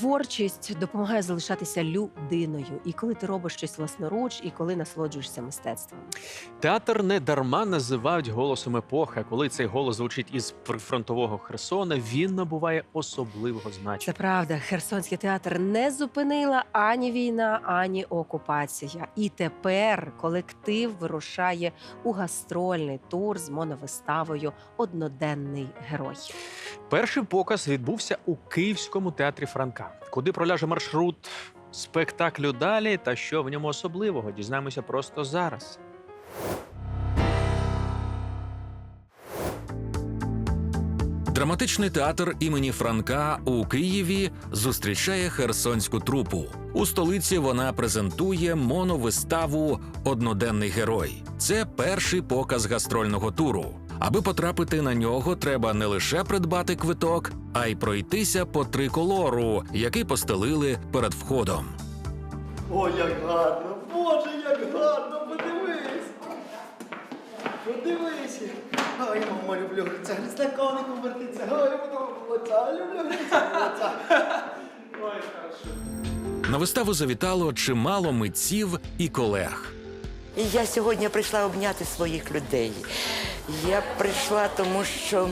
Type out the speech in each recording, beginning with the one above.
Творчість допомагає залишатися людиною, і коли ти робиш щось власноруч, і коли насолоджуєшся мистецтвом. Театр не дарма називають голосом епохи. Коли цей голос звучить із прифронтового Херсона, він набуває особливого значення. Це правда, Херсонський театр не зупинила ані війна, ані окупація. І тепер колектив вирушає у гастрольний тур з моновиставою Одноденний герой. Перший показ відбувся у Київському театрі Франка. Куди проляже маршрут спектаклю далі та що в ньому особливого, дізнаємося просто зараз. Драматичний театр імені Франка у Києві зустрічає херсонську трупу. У столиці вона презентує моновиставу Одноденний герой. Це перший показ гастрольного туру. Аби потрапити на нього, треба не лише придбати квиток, а й пройтися по триколору, який постелили перед входом. О, як гарно! Боже, як гарно! Подивись! Подивись! Ой, мама, люблю гриця, гриця конику вертиться. Ой, буду лиця, люблю гриця. Ой, хорошо. На виставу завітало чимало митців і колег. І я сьогодні прийшла обняти своїх людей. Я прийшла, тому що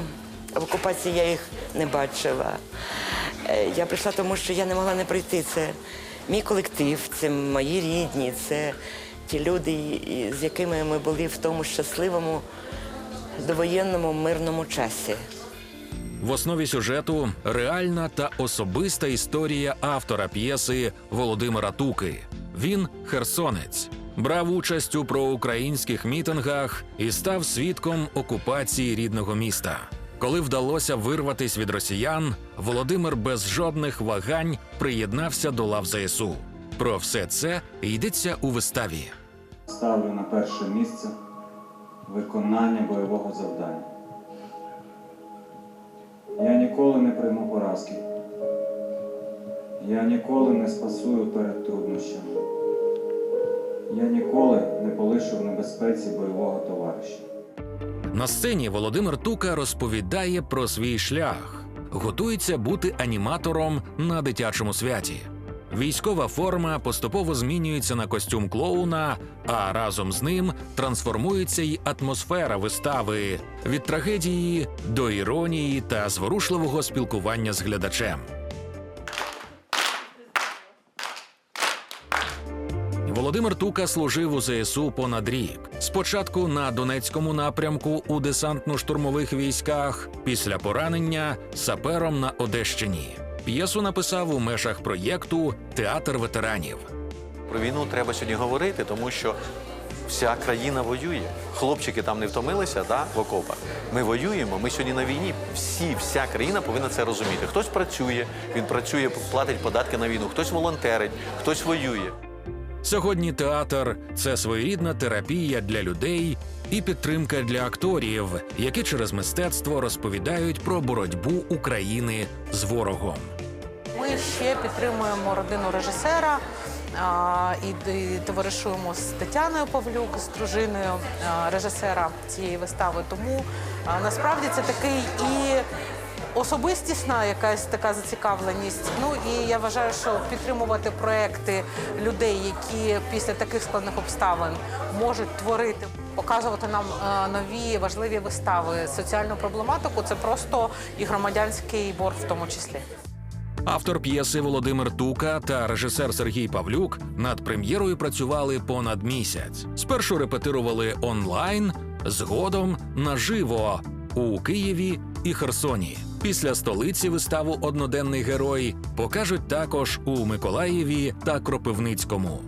в окупації я їх не бачила. Е, Я прийшла, тому що я не могла не прийти. Це мій колектив, це мої рідні, це ті люди, з якими ми були в тому щасливому довоєнному мирному часі. В основі сюжету реальна та особиста історія автора п'єси Володимира Туки. Він херсонець, брав участь у проукраїнських мітингах і став свідком окупації рідного міста. Коли вдалося вирватись від росіян, Володимир без жодних вагань приєднався до лав ЗСУ. Про все це йдеться у виставі. Ставлю на перше місце виконання бойового завдання. Я ніколи не прийму поразки. Я ніколи не спасую перед труднощами. Я ніколи не полишу в небезпеці бойового товариша. На сцені Володимир Тука розповідає про свій шлях, готується бути аніматором на дитячому святі. Військова форма поступово змінюється на костюм клоуна, а разом з ним трансформується й атмосфера вистави від трагедії до іронії та зворушливого спілкування з глядачем. Володимир Тука служив у ЗСУ понад рік. Спочатку на Донецькому напрямку у десантно-штурмових військах, після поранення сапером на Одещині. П'єсу написав у межах проєкту Театр ветеранів. Про війну треба сьогодні говорити, тому що вся країна воює. Хлопчики там не втомилися да, в окопах. Ми воюємо, ми сьогодні на війні. Всі, вся країна повинна це розуміти. Хтось працює, він працює, платить податки на війну, хтось волонтерить, хтось воює. Сьогодні театр це своєрідна терапія для людей і підтримка для акторів, які через мистецтво розповідають про боротьбу України з ворогом. Ми ще підтримуємо родину режисера і, товаришуємо з Тетяною Павлюк, з дружиною режисера цієї вистави. Тому насправді це такий і особистісна якась така зацікавленість. Ну і я вважаю, що підтримувати проекти людей, які після таких складних обставин можуть творити. Показувати нам е, нові важливі вистави, соціальну проблематику це просто і громадянський борг в тому числі. Автор п'єси Володимир Тука та режисер Сергій Павлюк над прем'єрою працювали понад місяць. Спершу репетирували онлайн, згодом наживо у Києві і Херсоні. Після столиці виставу Одноденний герой покажуть також у Миколаєві та Кропивницькому.